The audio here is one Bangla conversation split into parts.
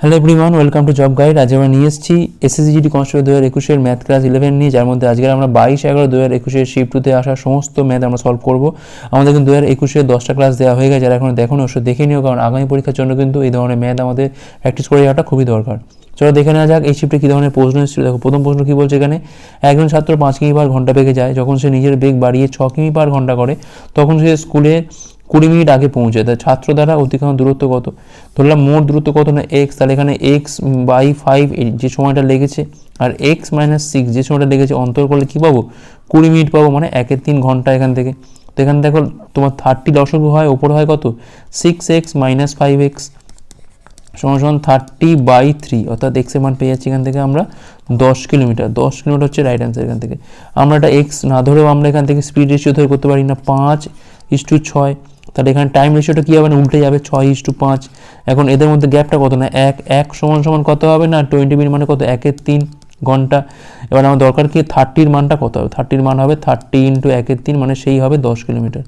Hello everyone welcome to job guide আজ আমরা নিয়ে এসেছি এসএসজিডি কনস্টেবল দু হাজার একুশের ম্যাথ ক্লাস ইলেভেন নিয়ে, যার মধ্যে আজকে আমরা বাইশ, এগারো দু হাজার একুশের শিফট টুতে আসা সমস্ত ম্যাথ আমরা সলভ করব। আমাদের কিন্তু দু হাজার একুশে দশটা ক্লাস দেওয়া হয়ে গেছে, যারা এখন দেখুন, অবশ্যই দেখে নিও, কারণ আগামী পরীক্ষার জন্য কিন্তু এই ধরনের ম্যাথ আমাদের প্র্যাকটিস করে যাওয়াটা খুবই দরকার। চলো দেখে নেওয়া যাক এই শিফটে কী ধরনের প্রশ্ন এসেছিল। দেখো, প্রথম প্রশ্ন কী বলছে এখানে? একজন ছাত্র পাঁচ কিমি পার ঘণ্টা বেগে যায়, যখন সে নিজের বেগ বাড়িয়ে ছ কিমি পার ঘণ্টা করে, তখন সে স্কুলে কুড়ি মিনিট আগে পৌঁছে তাই ছাত্র দ্বারা অতিক্রম দূরত্ব কত? ধরলাম মোট দূরত্ব কত না? এক্স তাহলে এখানে এক্স বাই ফাইভ যে সময়টা লেগেছে, আর এক্স মাইনাস সিক্স যে সময়টা লেগেছে, অন্তর করলে কী পাবো? কুড়ি মিনিট পাবো মানে একের তিন ঘণ্টা এখান থেকে। তো এখানে দেখো, তোমার থার্টি দশক হয়, ওপর হয় কত? Six x minus five x সমান সমান থার্টি বাই থ্রি অর্থাৎ এক্সের মান পেয়ে যাচ্ছি এখান থেকে আমরা দশ কিলোমিটার। দশ কিলোমিটার হচ্ছে রাইট অ্যান্সার এখান থেকে। আমরা একটা এক্স না ধরেও আমরা এখান থেকে স্পিড রেশিও ধরে করতে পারি না, পাঁচ ইস টু ছয়। তাহলে এখানে টাইম রেশিওটা কী হবে না? উল্টে যাবে ছয় ইস টু পাঁচ। এখন এদের মধ্যে গ্যাপটা কত না? এক এক সমান সমান কত হবে না? টোয়েন্টি মিনিট মানে কত? একের তিন ঘণ্টা। এবার আমার দরকার কি? থার্টির মানটা কত হবে? থার্টির মান হবে থার্টি ইন্টু একের তিন মানে সেই হবে দশ কিলোমিটার।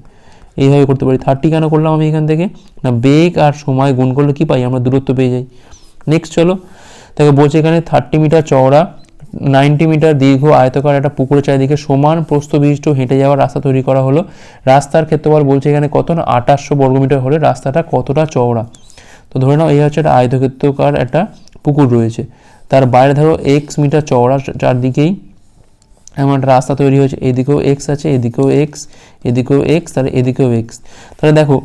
এইভাবে করতে পারি। থার্টি কেন করলাম আমি এখান থেকে? না, বেগ আর সময় গুণ করলে কি পাই? আমরা দূরত্ব পেয়ে যাই। নেক্সট চলো। তাকে বলছে এখানে থার্টি মিটার চওড়া। নাইনটি মিটার দীর্ঘ আয়তকার একটা পুকুরের চারিদিকে সমান প্রস্থ বিশিষ্ট হেঁটে যাওয়ার রাস্তা তৈরি করা হলো। রাস্তার ক্ষেত্রফল বলছে এখানে কত না, আঠাশশো বর্গমিটার হলে রাস্তাটা কতটা চওড়া। তো ধরে নাও, এই হচ্ছে একটা আয়তক্ষেত্রকার একটা পুকুর রয়েছে। তার বাইরে ধরো এক্স মিটার চওড়া চারদিকেই এমন একটা রাস্তা তৈরি হয়েছে। এদিকেও এক্স আছে, এদিকেও এক্স এদিকেও এক্স তাহলে এদিকেও এক্স তাহলে দেখো,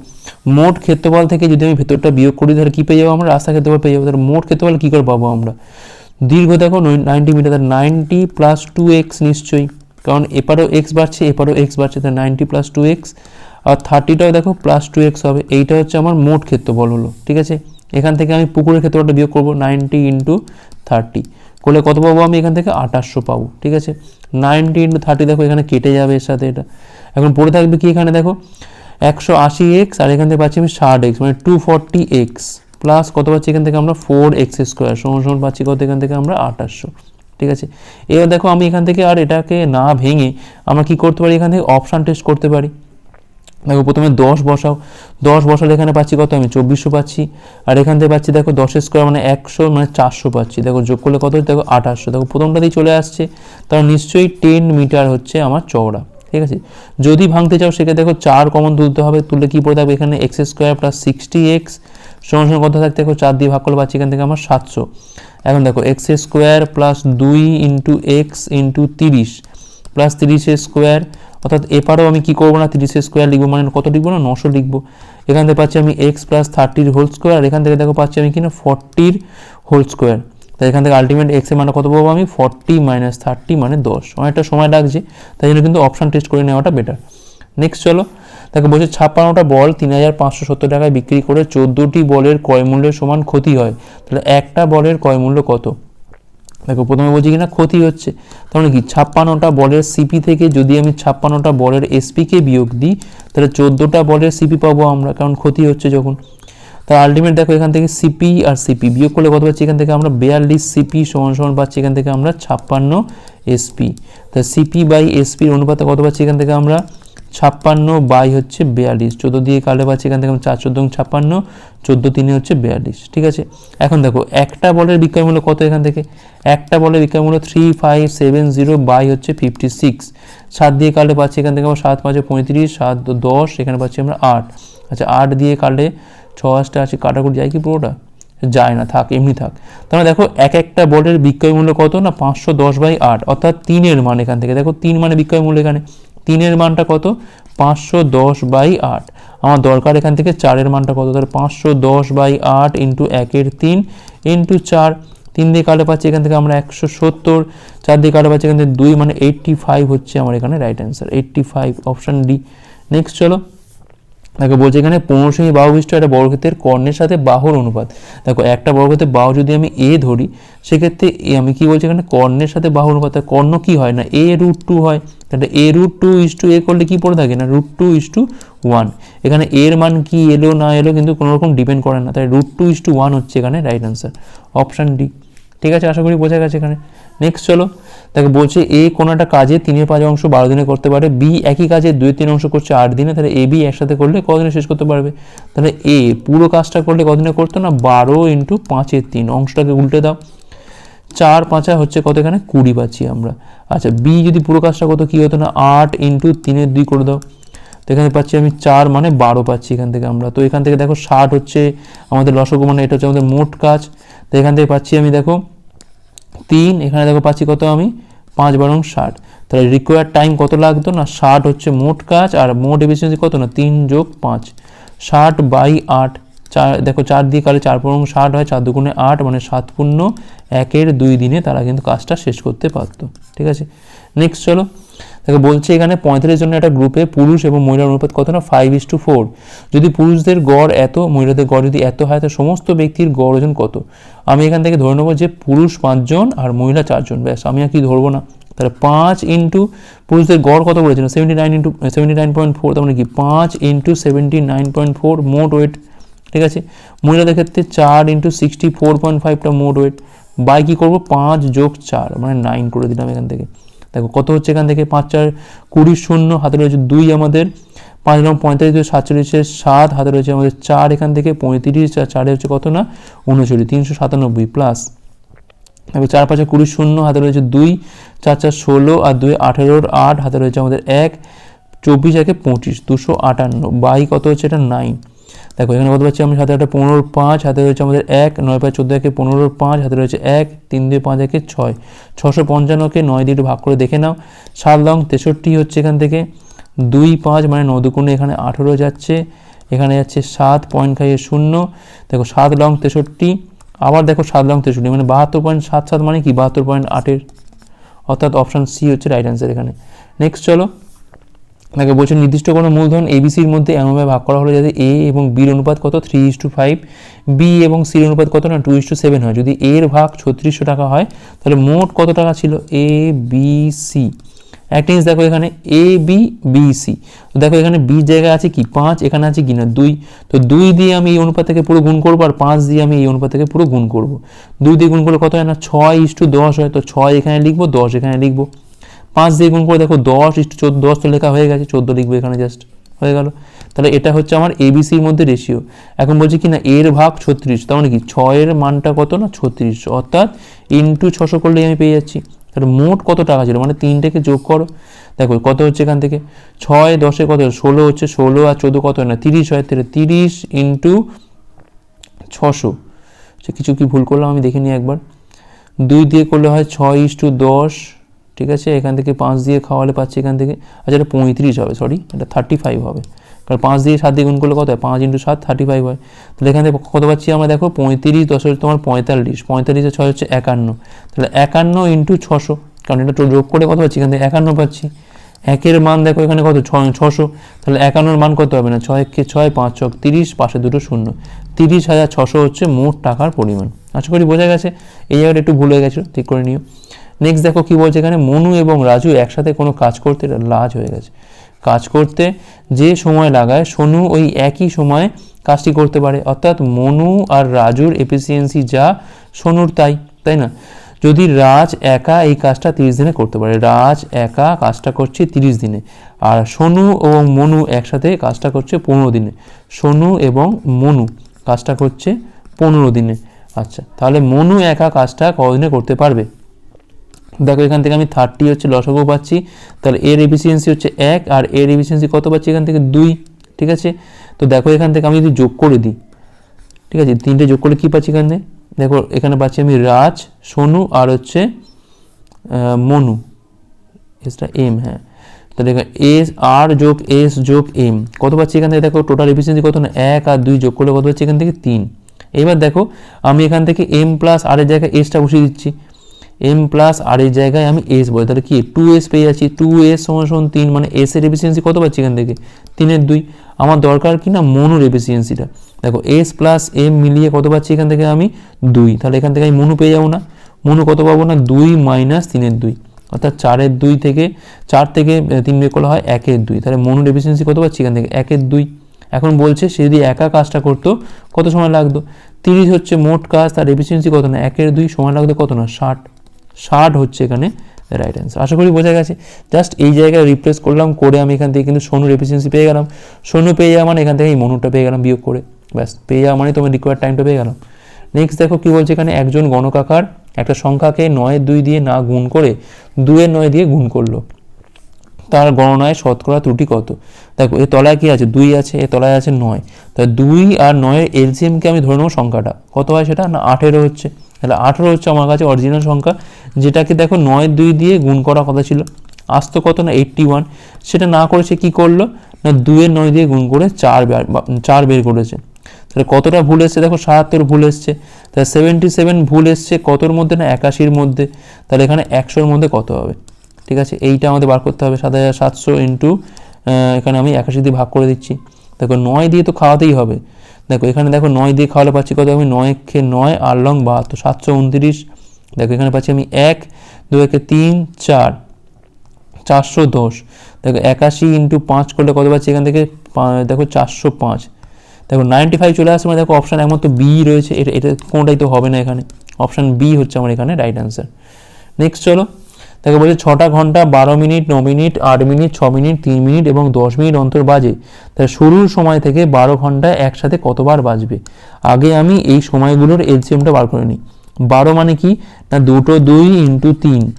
মোট ক্ষেত্রফল থেকে যদি আমি ভেতরটা বিয়োগ করি, তাহলে কী পেয়ে যাব আমরা? রাস্তা ক্ষেত্রফল পেয়ে যাব। তাহলে মোট ক্ষেত্রফল কী করে পাবো আমরা? দীর্ঘ দেখো নাইনটি মিটার তাহলে নাইনটি প্লাস টু এক্স নিশ্চয়ই। কারণ এপারেও এক্স বাড়ছে, এপারেও এক্স বাড়ছে, তাহলে নাইনটি প্লাস টু এক্স আর থার্টিটাও দেখো প্লাস টু এক্স হবে। এইটা হচ্ছে আমার মোট ক্ষেত্রফল হলো, ঠিক আছে? এখান থেকে আমি পুকুরের ক্ষেত্রফলটা বিয়োগ করব নাইনটি ইন্টু থার্টি করলে কত পাবো আমি? এখান থেকে আঠাশশো পাবো, ঠিক আছে? নাইনটি ইন্টু থার্টি দেখো, এখানে কেটে যাবে এর সাথে এটা। এখন পড়ে থাকবে কি এখানে দেখো? একশো আশি এক্স আর এখান থেকে পাচ্ছি আমি ষাট এক্স মানে টু ফর্টি এক্স প্লাস কত পাচ্ছি এখান থেকে আমরা? Four x square. সমান সমান পাচ্ছি কত এখান থেকে? আমরা আঠাশশো। ঠিক আছে? এবার দেখো আমি এখান থেকে আর এটাকে না ভেঙে আমরা কি করতে পারি? এখান থেকে অপশান টেস্ট করতে পারি। দেখো প্রথমে দশ বসাও। দশ বসালে এখানে পাচ্ছি কত? আমি চব্বিশশো পাচ্ছি। আর এখান থেকে পাচ্ছি দেখো দশ স্কোয়ার মানে একশো মানে চারশো পাচ্ছি। দেখো যোগ করলে কত? হচ্ছে দেখো আঠাশশো। দেখো প্রথমটাতেই চলে আসছে। তার নিশ্চয়ই টেন মিটার হচ্ছে আমার চওড়া। ঠিক আছে? যদি ভাঙতে চাও সেক্ষেত্রে দেখো চার কমন তুলতে হবে। তুললে কী পড়ে থাকবে? এখানে x square plus sixty x সমান সমান কত থাকতে দেখো, চার দিয়ে ভাগ করলে পাচ্ছি এখান থেকে আমার সাতশো। এখন দেখো এক্স স্কোয়ার প্লাস দুই ইন্টু এক্স ইন্টু তিরিশ প্লাস তিরিশের স্কোয়ার অর্থাৎ এপারেও আমি কী করব না তিরিশের স্কোয়ার লিখব মানে কত লিখব না, নশো লিখব। এখান থেকে পাচ্ছি আমি এক্স প্লাস থার্টির হোল স্কোয়ার আর এখান থেকে দেখো পাচ্ছি আমি কিনা ফর্টির হোল স্কোয়ার তাই এখান থেকে আলটিমেট এক্সের মানে কত পাবো আমি? ফর্টি মাইনাস থার্টি মানে দশ। অনেকটা সময় লাগছে, তাই জন্য কিন্তু অপশান টেস্ট করে নেওয়াটা বেটার নেক্সট চলো তাকে বলছে ছাপ্পান্নটা বল তিন হাজার পাঁচশো সত্তর টাকায় বিক্রি করে চোদ্দোটি বলের ক্রয় মূল্যের সমান ক্ষতি হয়। তাহলে একটা বলের ক্রয় মূল্য কত? দেখো, প্রথমে বলছি কিনা ক্ষতি হচ্ছে। তার মানে কি? ছাপ্পান্নটা বলের সিপি থেকে যদি আমি ছাপ্পান্নটা বলের এসপিকে বিয়োগ দিই, তাহলে চোদ্দোটা বলের সিপি পাবো আমরা, কারণ ক্ষতি হচ্ছে যখন। তার আলটিমেট দেখো, এখান থেকে সিপি আর সিপি বিয়োগ করলে কত পাচ্ছি? এখান থেকে আমরা বেয়াল্লিশ সিপি সমান সমান পাচ্ছি, এখান থেকে আমরা ছাপ্পান্ন এসপি তা সিপি বাই এসপির অনুপাতে কত পাচ্ছি? এখান থেকে আমরা ছাপ্পান্ন বাই হচ্ছে বেয়াল্লিশ। চোদ্দ দিয়ে কালে পাচ্ছি এখান থেকে চার, চোদ্দ ছাপ্পান্ন, চোদ্দ তিনে হচ্ছে বেয়াল্লিশ, ঠিক আছে? এখন দেখো, একটা বলের বিক্রয় মূল্য কত এখান থেকে? একটা বলের বিক্রয় মূল্য three five seven zero by হচ্ছে ফিফটি সিক্স সাত দিয়ে কাটলে পাচ্ছি এখান থেকে আমরা সাত পাঁচে পঁয়ত্রিশ, সাত দশ, এখানে পাচ্ছি আমরা আট। আচ্ছা আট দিয়ে কাটলে ছ আটটা আছে, কাটাকুটি যায় কি পুরোটা? যায় না, থাক, এমনি থাক। তাহলে দেখো, এক একটা বলের বিক্রয় মূল্য কত? না, পাঁচশো দশ বাই আট, অর্থাৎ তিনের মান এখান থেকে। দেখো, তিন মানে বিক্রয় মূল্য এখানে। তিনের মানটা কত? পাঁচশো দশ বাই আট। আমার দরকার এখান থেকে চারের মানটা কত? তাহলে পাঁচশো দশ বাই আট ইন্টু একের তিন ইন্টু চার। তিন দিয়ে কাটে পাচ্ছি এখান থেকে আমরা একশো সত্তর। চার দিয়ে কাটে পাচ্ছি এখান থেকে দুই মানে এইট্টি ফাইভ হচ্ছে আমার এখানে right answer eighty five option D next চলো। দেখো বলছে এখানে পনেরো সেমি বাহু বিশিষ্ট একটা বর্গক্ষেত্রের কর্ণের সাথে বাহুর অনুপাত। দেখো একটা বর্গক্ষেত্রের বাহু যদি আমি এ ধরি, সেক্ষেত্রে এ আমি কি বলছি এখানে? কর্ণের সাথে বাহুর অনুপাত। কর্ণ কি হয় না? এ রুট টু হয়। তাহলে A root two is to A করলে কী পড়ে থাকে না? Root two is to one এখানে এর মান কি এলো না এলো কিন্তু কোনো রকম ডিপেন্ড করে না। তাই root two is to one হচ্ছে এখানে রাইট অ্যান্সার অপশান ডি ঠিক আছে? আশা করি বোঝা গেছে এখানে। নেক্সট চলো। তাকে বলছে এ কোনো একটা কাজে তিনের পাঁচ অংশ বারো দিনে করতে পারে বি একই কাজে দুই তিন অংশ করছে আট দিনে, তাহলে এ বি একসাথে করলে কদিনে শেষ করতে পারবে? তাহলে এ পুরো কাজটা করলে কদিনে করতো না? বারো ইন্টু পাঁচের তিন, অংশটাকে উল্টে দাও। চার পাঁচা হচ্ছে কত এখানে কুড়ি পাচ্ছি আমরা। আচ্ছা বি যদি পুরো কাজটা কত কী হতো না? আট ইন্টু তিনের দুই করে দাও। তো এখানে পাচ্ছি আমি চার মানে বারো পাচ্ছি এখান থেকে আমরা। তো এখান থেকে দেখো ষাট হচ্ছে আমাদের লসগু মানে এটা হচ্ছে আমাদের মোট কাজ। তো এখান থেকে পাচ্ছি আমি দেখো তিন, এখানে দেখো পাচ্ছি কত আমি? পাঁচ বারং ষাট। তাহলে রিকোয়ার টাইম কত লাগতো না? ষাট হচ্ছে মোট কাজ, আর মোট এফিসিয়েন্সি কত না? তিন যোগ পাঁচ। ষাট বাই আট, চার, দেখো চার দিয়ে কালে চার পনেরো ষাট হয়, চার দুগুণে আট মানে সাত পূর্ণ একের দুই দিনে তারা কিন্তু কাজটা শেষ করতে পারতো। ঠিক আছে? নেক্সট চলো। দেখো বলছে এখানে পঁয়তাল্লিশ জনের একটা গ্রুপে পুরুষ এবং মহিলার অনুপাত কত না? ফাইভ ইস টু ফোর যদি পুরুষদের গড় এত, মহিলাদের গড় যদি এত হয় তো সমস্ত ব্যক্তির গড় ওজন কত? আমি এখান থেকে ধরে নেব যে পুরুষ পাঁচজন আর মহিলা চারজন ব্যাস, আমি আর কি ধরবো না? তাহলে পাঁচ ইন্টু পুরুষদের গড় কত বলেছিল seventy nine into seventy nine point four তার মানে কি? পাঁচ into seventy nine point four মোট ওয়েট ঠিক আছে? মহিলাদের ক্ষেত্রে চার ইন্টু সিক্সটি ফোর পয়েন্ট ফাইভটা মোট ওয়েট বাই কী করব? পাঁচ যোগ চার মানে নাইন করে দিলাম এখান থেকে। দেখো, কত হচ্ছে এখান থেকে? পাঁচ, চার, কুড়ি, শূন্য, হাতে রয়েছে দুই আমাদের। পাঁচ নম্বর পঁয়তাল্লিশ দুই সাতচল্লিশের সাত, হাতে রয়েছে আমাদের চার এখান থেকে পঁয়ত্রিশ চারে হচ্ছে কত না? উনচল্লিশ, তিনশো সাতানব্বই প্লাস তারপর চার, পাঁচে কুড়ি, শূন্য, হাতে রয়েছে দুই, চার চার, ষোলো, আর দুই, আঠেরোর আট, হাতে রয়েছে আমাদের এক, চব্বিশ, একে পঁচিশ, দুশো আটান্ন। বাই কত হচ্ছে এটা? নাইন। দেখো, এখানে কত পাচ্ছি আমি সাথে একটা পনেরোর পাঁচ হাতে রয়েছে আমাদের এক, নয় পাঁচ, চোদ্দ একে পনেরোর পাঁচ হাতে রয়েছে এক, তিন দুই পাঁচ একে ছয়। ছশো পঞ্চান্নকে নয় দিয়ে ভাগ করে দেখে নাও। সাত লং তেষট্টি হচ্ছে এখান থেকে। দুই পাঁচ মানে ন দুগুণে এখানে আঠেরো যাচ্ছে। এখানে যাচ্ছে সাত পয়েন্ট খাইয়ে শূন্য। দেখো, সাত লং তেষট্টি, আবার দেখো সাত লং তেষট্টি মানে বাহাত্তর পয়েন্ট সাত সাত মানে কি? বাহাত্তর পয়েন্ট আটের। অর্থাৎ অপশান সি হচ্ছে রাইট অ্যান্সার এখানে। নেক্সট চলো। তাকে বলছে নির্দিষ্ট কোনো মূলধন এবিসির মধ্যে এমনভাবে ভাগ করা হলো যাতে এ এবং বির অনুপাত কত? Three is to five B এবং সির অনুপাত কত না? টু ইস টু সেভেন হয়। যদি এর ভাগ ছত্রিশশো টাকা হয়, তাহলে মোট কত টাকা ছিল? এ বি সি একটা জিনিস দেখো এখানে এ বি বি সি দেখো এখানে বি জায়গায় আছে কি? পাঁচ, এখানে আছে কি না? দুই। তো দুই দিয়ে আমি এই অনুপাত থেকে পুরো গুণ করব আর পাঁচ দিয়ে আমি এই অনুপাত থেকে পুরো গুণ করব। দুই দিয়ে গুণ করলে কত হয় না? ছয় ইস টু দশ হয়। তো ছয় এখানে লিখব, দশ এখানে লিখব। পাঁচ দিয়ে গুণ করে দেখো দশ ইস টু চোদ্দ, দশ তো লেখা হয়ে গেছে, চোদ্দ লিখব এখানে জাস্ট হয়ে গেল। তাহলে এটা হচ্ছে আমার এবিসির মধ্যে রেশিও এখন বলছি কি না, এর ভাগ ছত্রিশ, তার মানে কি? ছয়ের মানটা কত না? ছত্রিশ। অর্থাৎ ইন্টু ছশো করলেই আমি পেয়ে যাচ্ছি। তাহলে মোট কত টাকা ছিল? মানে তিনটেকে যোগ করো। দেখো, কত হচ্ছে এখান থেকে? ছয় দশে কত? ষোলো হচ্ছে ষোলো আর চোদ্দ কত না? তিরিশ হয় তাহলে তিরিশ ইন্টু ছশো। সে কিছু কি ভুল করলাম আমি দেখে নিই একবার। দুই দিয়ে করলে হয় ছয় ইস টু দশ। ঠিক আছে? এখান থেকে পাঁচ দিয়ে খাওয়ালে পাচ্ছি এখান থেকে। আচ্ছা এটা পঁয়ত্রিশ হবে সরি এটা থার্টি ফাইভ হবে। কারণ পাঁচ দিয়ে সাত দিয়ে গুণ করলে কত হয়? পাঁচ ইন্টু সাত থার্টি ফাইভ হয়। তাহলে এখান থেকে কত পাচ্ছি আমরা? দেখো, পঁয়ত্রিশ দশ হচ্ছে তোমার পঁয়তাল্লিশ। পঁয়তাল্লিশে ছয় হচ্ছে একান্ন। তাহলে একান্ন ইন্টু ছশো, কারণ এটা যোগ করে কত পাচ্ছি? এখান থেকে একান্ন পাচ্ছি। একের মান দেখো, এখানে কত? ছয়, ছশো। তাহলে একান্নর মান কত হবে না? ছয় কে ছয়, পাঁচ ছক তিরিশ, পাশে দুটো শূন্য। তিরিশ হাজার ছশো হচ্ছে মোট টাকার পরিমাণ। আশা করি বোঝা গেছে? এই জায়গাটা একটু ভুল হয়ে গেছিল, ঠিক করে নিও। নেক্সট দেখো কি বলছে এখানে, মনু এবং রাজু একসাথে কোনো কাজ করতে লাজ হয়ে গেছে। কাজ করতে যে সময় লাগায়, সোনু ওই একই সময় কাজটি করতে পারে। অর্থাৎ মনু আর রাজুর এফিসিয়েন্সি যা, সোনুর তাই তাই না? যদি রাজ একা এই কাজটা তিরিশ দিনে করতে পারে, রাজ একা কাজটা করছে তিরিশ দিনে, আর সোনু এবং মনু একসাথে কাজটা করছে পনেরো দিনে, সোনু এবং মনু কাজটা করছে পনেরো দিনে। আচ্ছা তাহলে মনু একা কাজটা কদিনে করতে পারবে? দেখো, এখান থেকে আমি থার্টি হচ্ছে লসগো পাচ্ছি। তাহলে এর এফিসিয়েন্সি হচ্ছে এক আর এর এফিসিয়েন্সি কত পাচ্ছি এখান থেকে? দুই। ঠিক আছে? তো দেখো, এখান থেকে আমি যদি যোগ করে দিই, ঠিক আছে? তিনটে যোগ করে কী পাচ্ছি এখানে? দেখো, এখানে পাচ্ছি আমি রাজ, সোনু আর হচ্ছে মনু। এসটা এম হ্যাঁ। তো দেখো এস আর যোগ এস যোগ এম। কত পাচ্ছি এখান থেকে? দেখো টোটাল এফিসিয়েন্সি কত না? এক আর দুই যোগ করলে কত পাচ্ছি এখান থেকে? তিন। এবার দেখো, আমি এখান থেকে এম প্লাস আর এর জায়গায় এসটা বসিয়ে দিচ্ছি। এম প্লাস আর এর জায়গায় আমি এস বলি। তাহলে কি? টু এস পেয়ে যাচ্ছি। টু এস সমান সমান তিন। মানে এস এর এফিসিয়েন্সি কত পাচ্ছি এখান থেকে? তিনের দুই। আমার দরকার কি না? মনুর এফিসিয়েন্সিটা দেখো এস প্লাস এম মিলিয়ে কত পাচ্ছি এখান থেকে আমি? দুই। তাহলে এখান থেকে আমি মনু পেয়ে যাব না। মনু কত পাবো না? দুই মাইনাস তিনের দুই। অর্থাৎ চারের দুই থেকে, চার থেকে তিন বের করলে হয় একের দুই। তাহলে মনুর এফিসিয়েন্সি কত পাচ্ছি এখান থেকে? একের দুই। এখন বলছে সে যদি একা কাজটা করতো, কত সময় লাগতো? তিরিশ হচ্ছে মোট কাজ, তার এফিসিয়েন্সি কত না? একের দুই সময় লাগতো কত না? ষাট। ষাট হচ্ছে এখানে রাইট অ্যান্সার আশা করি বোঝা গেছে। জাস্ট এই জায়গায় রিপ্লেস করলাম, করে আমি এখান থেকে কিন্তু সোনুর এফিসিয়েন্সি পেয়ে গেলাম। সোনু পেয়ে যাওয়া মানে এখান থেকে এই মনুটা পেয়ে গেলাম বিয়োগ করে। ব্যাস, পেয়ে যাওয়া মানে তোমার রিকোয়ার্ড টাইমটা পেয়ে গেলাম। নেক্সট দেখো কী বলছে এখানে, একজন গণকাকার একটা সংখ্যাকে নয়ের দুই দিয়ে না গুণ করে দুয়ের নয় দিয়ে গুণ করল। তার গণনায় শতকরা ত্রুটি কত? দেখো, এ তলায় কি আছে? দুই আছে, এ তলায় আছে নয়। তাহলে দুই আর নয়ের এলসিএমকে আমি ধরে নেব সংখ্যাটা। কত হয় সেটা? না, আঠেরো হচ্ছে। তাহলে আঠেরো হচ্ছে আমার কাছে অরিজিনাল সংখ্যা, যেটাকে দেখো নয় দুই দিয়ে গুণ করা কথা ছিল। আসতো কত না? এইট্টি ওয়ান সেটা না করে সে কী করল? না দুয়ের নয় দিয়ে গুণ করে চার চার বের করেছে। তাহলে কতটা ভুল এসছে? দেখো সাতাত্তর ভুল এসছে। তাহলে সেভেন্টি সেভেন ভুল এসছে কতর মধ্যে না? একাশির মধ্যে। তাহলে এখানে একশোর মধ্যে কত হবে? ঠিক আছে? এইটা আমাদের বার করতে হবে। সাত হাজার সাতশো ইন্টু এখানে আমি একাশি দিয়ে ভাগ করে দিচ্ছি। দেখো নয় দিয়ে তো খাওয়াতেই হবে। দেখো এখানে দেখো নয় দিয়ে খাওয়ালে পাচ্ছি কত? আমি নয় খে নয়, আর লং বাহাত্তর সাতশো উনত্রিশ। দেখো এখানে পাচ্ছি আমি এক দু একে তিন, চার, চারশো দশ। দেখো একাশি ইন্টু পাঁচ করলে কত পাচ্ছি? এখান থেকে দেখো চারশো পাঁচ। দেখো নাইনটি ফাইভ চলে আসছে মানে দেখো অপশান একমাত্র বি রয়েছে। এটা এটা কোনোটাই তো হবে না এখানে। অপশান বি হচ্ছে আমার এখানে রাইট অ্যান্সার। নেক্সট চলো। দেখো বলছে ছটা ঘণ্টা, বারো মিনিট, ন মিনিট, আট মিনিট, ছ মিনিট, তিন মিনিট এবং দশ মিনিট অন্তর বাজে। তাহলে শুরুর সময় থেকে বারো ঘণ্টা একসাথে কতবার বাজবে? আগে আমি এই সময়গুলোর এলসিএমটা বার করে নিই। বারো মানে কি? না দুটো দুই ইন্টু তিন।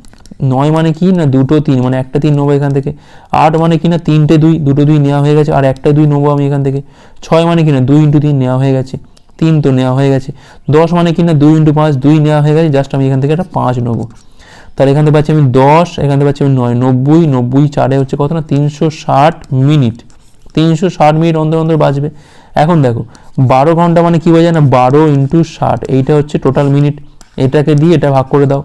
নয় মানে কি? না দুটো তিন। মানে একটা তিন নেব এখান থেকে। আট মানে কি? না তিনটে দুই। দুটো দুই নেওয়া হয়ে গেছে। আর একটা দুই নেব আমি এখান থেকে। ছয় মানে কি? না দুই ইন্টু তিন নেওয়া হয়ে গেছে। তিন তো নেওয়া হয়ে গেছে। দশ মানে কি? না দুই ইন্টু পাঁচ, দুই নেওয়া হয়ে গেছে। জাস্ট আমি এখান থেকে একটা পাঁচ নেব। তাহলে এখান পাচ্ছি আমি দশ, এখান পাচ্ছি আমি নয়, নব্বই নব্বই চারে হচ্ছে কত না? তিনশো ষাট মিনিট। তিনশো ষাট মিনিট অন্তর অন্তর বাজবে। এখন দেখো, বারো ঘণ্টা মানে কী বোঝায় না? বারো ইন্টু ষাট, এইটা হচ্ছে টোটাল মিনিট। এটাকে দিয়ে এটা ভাগ করে দাও।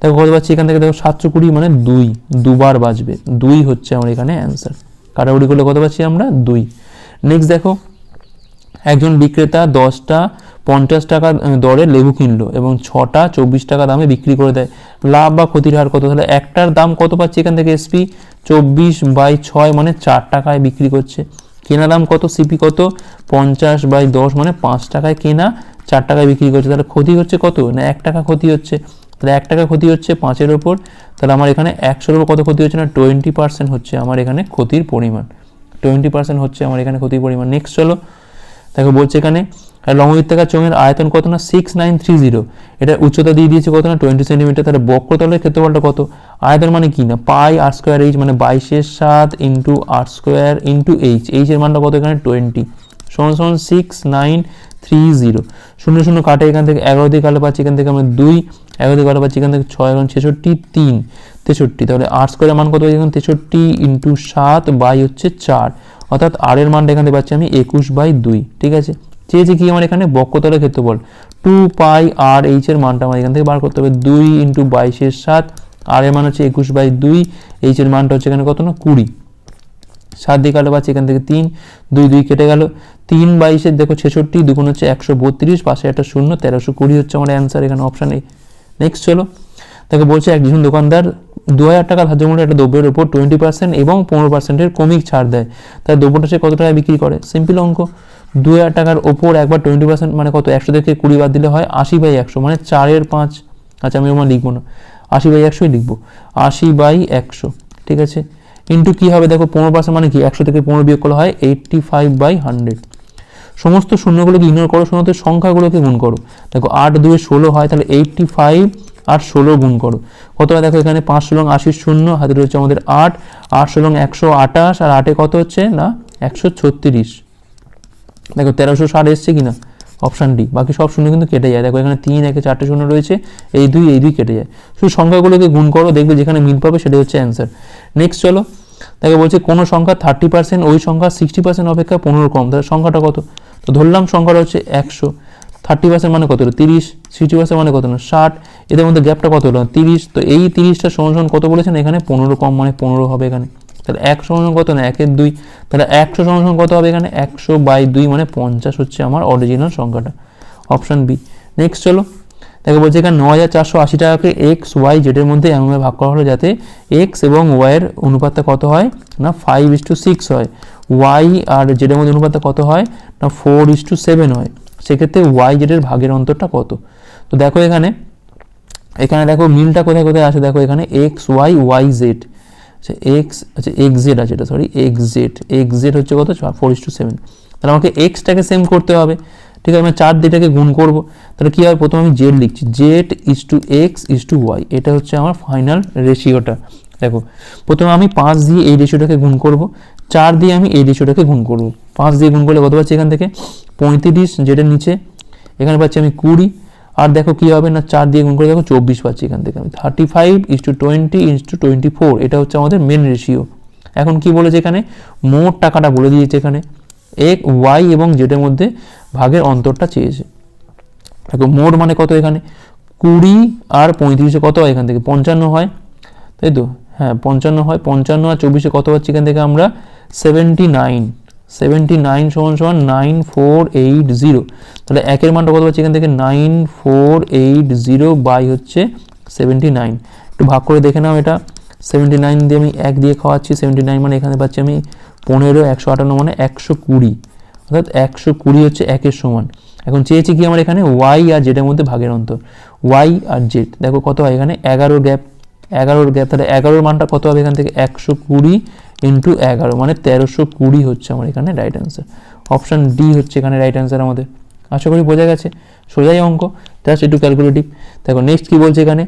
দেখো কত পাচ্ছি? এখান থেকে দেখো সাতশো কুড়ি মানে দুই, দুবার বাজবে। দুই হচ্ছে আমার এখানে অ্যান্সার কাটাকুটি করলে কত পাচ্ছি আমরা? দুই। নেক্সট দেখো একজন বিক্রেতা দশটা, পঞ্চাশ টাকা দরে লেবু কিনলো এবং ছটা, চব্বিশ টাকা দামে বিক্রি করে দেয়। লাভ বা ক্ষতির হার কত? তাহলে একটার দাম কত পাচ্ছি এখান থেকে এসপি চব্বিশ বাই ছয় মানে চার টাকায় বিক্রি করছে। কেনা দাম কত? সিপি কত? পঞ্চাশ বাই দশ মানে পাঁচ টাকায় কেনা, চার টাকায় বিক্রি করছে। তাহলে ক্ষতি হচ্ছে কত? না, এক টাকা ক্ষতি হচ্ছে। তাহলে এক টাকা ক্ষতি হচ্ছে পাঁচের ওপর। তাহলে আমার এখানে একশোর ওপর কত ক্ষতি হচ্ছে না? টোয়েন্টি পার্সেন্ট হচ্ছে আমার এখানে ক্ষতির পরিমাণ। টোয়েন্টি পার্সেন্ট হচ্ছে আমার এখানে ক্ষতির পরিমাণ। নেক্সট চলো। দেখো বলছে এখানে লং লম্ববৃত্তাকার চোঙের আয়তন কত না? সিক্স নাইন থ্রি জিরো এটা উচ্চতা দিয়ে দিয়েছে কত না? টোয়েন্টি সেন্টিমিটার তাহলে বক্রতলের ক্ষেত্রফলটা কত? আয়তন মানে কি না? পাই আর স্কোয়ার এইচ মানে বাইশের সাত into R square into H এইচের মানটা কত এখানে? টোয়েন্টি সমান সমান সিক্স নাইন থ্রি জিরো শূন্য শূন্য কাটে এখান থেকে, এগারো দিয়ে কাটলে পাচ্ছি এখান থেকে আমরা দুই, এগারো দিয়ে কাটলে পাচ্ছি এখান থেকে ছয়, এবং ছেষট্টি তিন, তেষট্টি। তাহলে আর স্কোয়ারের মান কত এখানে? তেষট্টি ইন্টু সাত বাই হচ্ছে চার। অর্থাৎ আর এর মানটা এখানে পাচ্ছি আমি একুশ বাই দুই, ঠিক আছে? চেয়েছে কি আমার এখানে বক্রতলের ক্ষেত্রফল? টু পাই আর এইচ এর মানটা আমার এখান থেকে বার করতে হবে, দুই ইন্টু বাইশের সাত আর এর মান হচ্ছে একুশ বাই দুই এইচ এর মানটা হচ্ছে এখানে কত না? কুড়ি। সাত দিয়ে কাটলে পাচ্ছি এখান থেকে তিন, দুই দুই কেটে গেল। তিন বাইশের দেখো ছেষট্টি, দুগুণ হচ্ছে একশো বত্রিশ, পাশে একটা শূন্য, তেরোশো কুড়ি হচ্ছে আমার অ্যান্সার এখানে অপশান নেক্সট চলো। দেখো বলছে একজন দোকানদার দু হাজার টাকা ধার্য মূল্যের একটা দ্রব্যের উপর টোয়েন্টি পার্সেন্ট এবং পনেরো পার্সেন্টের কমিক ছাড় দেয়। তাই দ্রব্যটা সে কত টাকায় বিক্রি করে? সিম্পল অঙ্ক। দু হাজার টাকার ওপর একবার টোয়েন্টি পার্সেন্ট মানে কত? একশো থেকে কুড়ি বাদ দিলে হয় আশি বাই একশো মানে চারের পাঁচ। আচ্ছা আমি ওমান লিখব না। আশি বাই একশোই লিখব। আশি বাই একশো, ঠিক আছে? ইন্টু কী হবে? দেখো, পনেরো পার্সেন্ট মানে কি? একশো থেকে পনেরো বিয়োগ করা হয় এইট্টি ফাইভ বাই হান্ড্রেড সমস্ত শূন্যগুলোকে ইগনোর করো সমস্ত সংখ্যাগুলোকে গুণ করো। দেখো, আট, দুয়ে ষোলো হয়, তাহলে এইট্টি ফাইভ আর ষোলো গুণ করো। কতটা দেখো এখানে? পাঁচ ষোলং আশির শূন্য, হাতে রয়েছে আমাদের আট। আট ষোলং একশো আটাশ আর আটে কত হচ্ছে? না, একশো ছত্রিশ। দেখো, তেরোশো ষাট এসছে কি না অপশান ডি বাকি সব শূন্য কিন্তু কেটে যায়। দেখো, এখানে তিন, একে চারটে শূন্য রয়েছে। এই দুই এই দুই কেটে যায়। শুধু সংখ্যাগুলোকে গুণ করো, দেখবে যেখানে মিল পাবে সেটাই হচ্ছে অ্যান্সার নেক্সট চলো। দেখো, বলছে কোনো সংখ্যা থার্টি পার্সেন্ট ওই সংখ্যা সিক্সটি পার্সেন্ট অপেক্ষা পনেরো কম। তাহলে সংখ্যাটা কত? তো ধরলাম সংখ্যাটা হচ্ছে একশো। থার্টি পার্সেন্ট মানে কত হলো? তিরিশ সিক্সটি পার্সেন্ট মানে কত হলো? ষাট। এদের মধ্যে গ্যাপটা কত হলো? তিরিশ। তো এই তিরিশটা সমান কত বলেছেন এখানে? পনেরো কম মানে পনেরো হবে এখানে। তাহলে একশো সমান কত না একের দুই। তাহলে একশো সমান কত হবে এখানে? একশো বাই দুই মানে পঞ্চাশ হচ্ছে আমার অরিজিনাল সংখ্যাটা। অপশান বি নেক্সট চলো। দেখো বলছে এখানে ন হাজার চারশো আশি টাকাকে এক্স ওয়াই জেডের মধ্যে এমনভাবে ভাগ করা হলো যাতে এক্স এবং ওয়াইয়ের অনুপাতটা কত হয়? না ফাইভ ইস টু সিক্স হয়। ওয়াই আর জেডের মধ্যে অনুপাতটা কত হয়? না ফোর ইস টু সেভেন হয়। সেক্ষেত্রে ওয়াই জেডের ভাগের অন্তরটা কত? তো দেখো এখানে এখানে দেখো মিলটা কোথায় কোথায় আছে দেখো এখানে এক্স ওয়াই ওয়াই জেড আচ্ছা এক্স আচ্ছা এক্স জেড আছে এটা sorry X Z X Z হচ্ছে কত? ফোর ইস টু সেভেন তাহলে আমাকে এক্সটাকে সেম করতে হবে। ঠিক আছে আমি চার দিটাকে গুণ করব। তাহলে কী হবে প্রথমে আমি জেড লিখছি। Z is to X is to Y এটা হচ্ছে আমার ফাইনাল রেশিওটা দেখো, প্রথমে আমি পাঁচ দিয়ে এই রেশিওটাকে গুণ করব। চার দিয়ে আমি এই রেশিওটাকে গুণ করব। পাঁচ দিয়ে গুণ করলে কত পাচ্ছি এখান থেকে? পঁয়ত্রিশ জেডের নিচে, এখানে পাচ্ছি আমি কুড়ি। আর দেখো কী হবে না, চার দিয়ে গুণ করে দেখো চব্বিশ পাচ্ছি এখান থেকে আমি। Thirty five is to twenty is to twenty four এটা হচ্ছে আমাদের মেন রেশিও এখন কি বলেছে এখানে? মোট টাকাটা বলে দিয়েছে এখানে। এক ওয়াই এবং জেডের মধ্যে ভাগের অন্তরটা চেয়েছে। দেখো, মোট মানে কত এখানে? কুড়ি আর পঁয়ত্রিশে কত হয় এখান থেকে? পঞ্চান্ন হয়। তাই তো? হ্যাঁ পঞ্চান্ন হয়। পঞ্চান্ন আর চব্বিশে কত পাচ্ছি এখান থেকে আমরা? সেভেন্টি নাইন সেভেন্টি নাইন সমান সমান নাইন ফোর এইট জিরো তাহলে একের মানটা কত পাচ্ছি এখান থেকে? Nine four eight zero by হচ্ছে সেভেন্টি নাইন একটু ভাগ করে দেখে নাও এটা। সেভেন্টি নাইন দিয়ে আমি এক দিয়ে খাওয়াচ্ছি। সেভেন্টি নাইন মানে এখানে পাচ্ছি আমি পনেরো, একশো আটান্ন মানে একশো কুড়ি। অর্থাৎ একশো কুড়ি হচ্ছে একের সমান। এখন চেয়েছি কি আমার এখানে? ওয়াই আর জেডের মধ্যে ভাগের অন্তর। ওয়াই আর জেড দেখো কত হয় এখানে? এগারোর গ্যাপ এগারোর তাহলে এগারোর মানটা কত হবে এখান থেকে? একশো কুড়ি ইন্টু এগারো মানে তেরোশো কুড়ি হচ্ছে আমার এখানে রাইট অ্যান্সার অপশান ডি হচ্ছে এখানে রাইট অ্যান্সার আমাদের। আশা করি বোঝা গেছে? সোজাই অঙ্ক জাস্ট একটু ক্যালকুলেটিভ দেখো নেক্সট কী বলছে এখানে?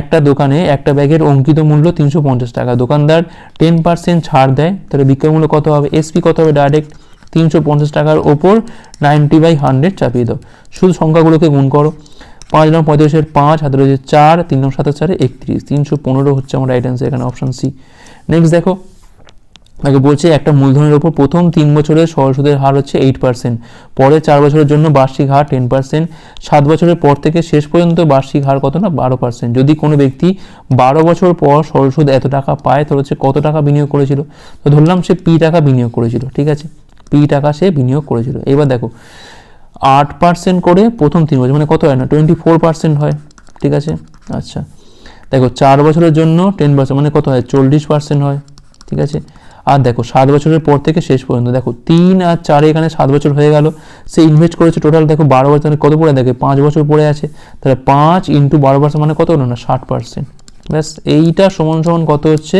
একটা দোকানে একটা ব্যাগের অঙ্কিত মূল্য তিনশো পঞ্চাশ টাকা। দোকানদার টেন পার্সেন্ট ছাড় দেয়, তাহলে বিক্রয় মূল্য কত হবে? এসপি কত হবে? ডাইরেক্ট তিনশো পঞ্চাশ টাকার ওপর নাইনটি বাই হান্ড্রেড চাপিয়ে দাও। শুধু সংখ্যাগুলোকে গুণ করো। পাঁচ নং পঁয়ত্রিশের পাঁচ হাতে রয়েছে চার, তিন নং সাতাশ চারে একত্রিশ। তিনশো পনেরো হচ্ছে আমার রাইট অ্যান্সার এখানে অপশান সি নেক্সট দেখো তাকে বলছে একটা মূলধনের ওপর প্রথম তিন বছরের সরল সুদের হার হচ্ছে এইট পার্সেন্ট পরে চার বছরের জন্য বার্ষিক হার টেন পার্সেন্ট সাত বছরের পর থেকে শেষ পর্যন্ত বার্ষিক হার কত না? বারো পার্সেন্ট যদি কোনো ব্যক্তি বারো বছর পর সরল সুদ এত টাকা পায়, তাহলে হচ্ছে কত টাকা বিনিয়োগ করেছিল? তো ধরলাম সে পি টাকা বিনিয়োগ করেছিল, ঠিক আছে? পি টাকা সে বিনিয়োগ করেছিল। এবার দেখো আট পার্সেন্ট করে প্রথম তিন বছর মানে কত হয় না? টোয়েন্টি ফোর পার্সেন্ট হয়, ঠিক আছে? আচ্ছা। দেখো, চার বছরের জন্য টেন পার্সেন্ট মানে কত হয়? চল্লিশ পার্সেন্ট হয়, ঠিক আছে? আর দেখো, সাত বছরের পর থেকে শেষ পর্যন্ত, দেখো, তিন আর চারে এখানে সাত বছর হয়ে গেল। সে ইনভেস্ট করেছে টোটাল দেখো, বারো বছর কত পড়ে? দেখে, পাঁচ বছর পড়ে আছে। তাহলে পাঁচ ইন্টু বারো পার্সেন্ট মানে কত হলো না? ষাট পার্সেন্ট ব্যাস, এইটা সমান সমান কত হচ্ছে?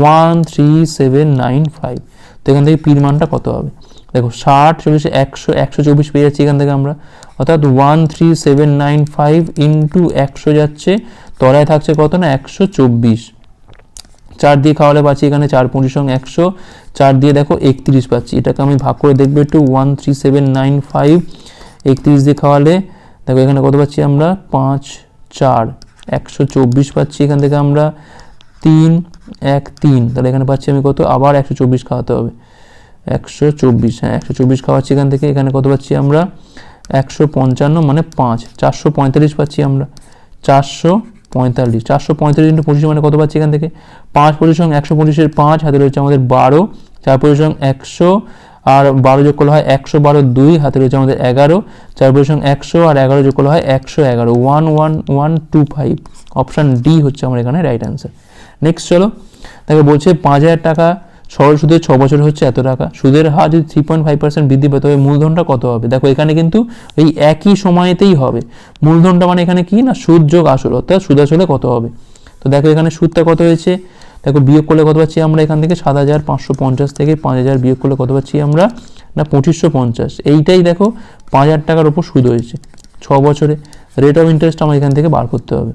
One three seven nine five তো এখান থেকে পির মানটা কত হবে? দেখো ষাট, চল্লিশে, একশো একশো চব্বিশ পেয়ে যাচ্ছি এখান থেকে আমরা। অর্থাৎ one three seven nine five into একশো যাচ্ছে, তলায় থাকছে কত না? একশো চব্বিশ। চার দিয়ে খাওয়ালে পাচ্ছি এখানে চার পঁচিশ সঙ্গে একশো। চার দিয়ে দেখো একত্রিশ পাচ্ছি। এটাকে আমি ভাগ করে দেখব একটু one three seven nine five একত্রিশ দিয়ে খাওয়ালে, দেখো এখানে কত পাচ্ছি আমরা? পাঁচ, চার, একশো চব্বিশ পাচ্ছি এখান থেকে আমরা। তিন, এক, তিন, তাহলে এখানে পাচ্ছি আমি কত? আবার একশো চব্বিশ খাওয়াতে হবে। একশো চব্বিশ হ্যাঁ একশো চব্বিশ খাওয়াচ্ছি এখান থেকে। এখানে কত পাচ্ছি আমরা? একশো পঞ্চান্ন মানে পাঁচ। চারশো পঁয়তাল্লিশ পাচ্ছি আমরা। চারশো পঁয়তাল্লিশ। চারশো পঁয়তাল্লিশ ইন্টু পঁচিশ মানে কত পাচ্ছি এখান থেকে? পাঁচ পঁচিশ একশো পঁচিশের পাঁচ, হাতে রয়েছে আমাদের বারো। চার পঁচিশ একশো, আর বারো যোগ করলে হয় একশো বারো দুই, হাতে রয়েছে আমাদের এগারো। চার পঁচিশ একশো, আর এগারো যোগ করলে হয় একশো এগারো। One one one, two, five. Option D হচ্ছে আমার এখানে রাইট অ্যান্সার। নেক্সট চলো। তাকে বলছে পাঁচ হাজার টাকা সরল সুদের ছ বছর হচ্ছে এত টাকা। সুদের হার যদি থ্রি পয়েন্ট ফাইভ পার্সেন্ট বৃদ্ধি পায়, তবে মূলধনটা কত হবে? দেখো, এখানে কিন্তু এই একই সময়তেই হবে। মূলধনটা মানে এখানে কি না? সুদ যোগ আসল, অর্থাৎ সুদ আসলে কত হবে? তো দেখো, এখানে সুদটা কত হয়েছে? দেখো, বিয়োগ করলে কত পাচ্ছি আমরা এখান থেকে? সাত হাজার পাঁচশো পঞ্চাশ থেকে পাঁচ হাজার বিয়োগ করলে কত পাচ্ছি আমরা? না, পঁচিশশো পঞ্চাশ। এইটাই দেখো, পাঁচ হাজার টাকার উপর সুদ হয়েছে। ছ বছরে। রেট অফ ইন্টারেস্ট আমার এখান থেকে বার করতে হবে।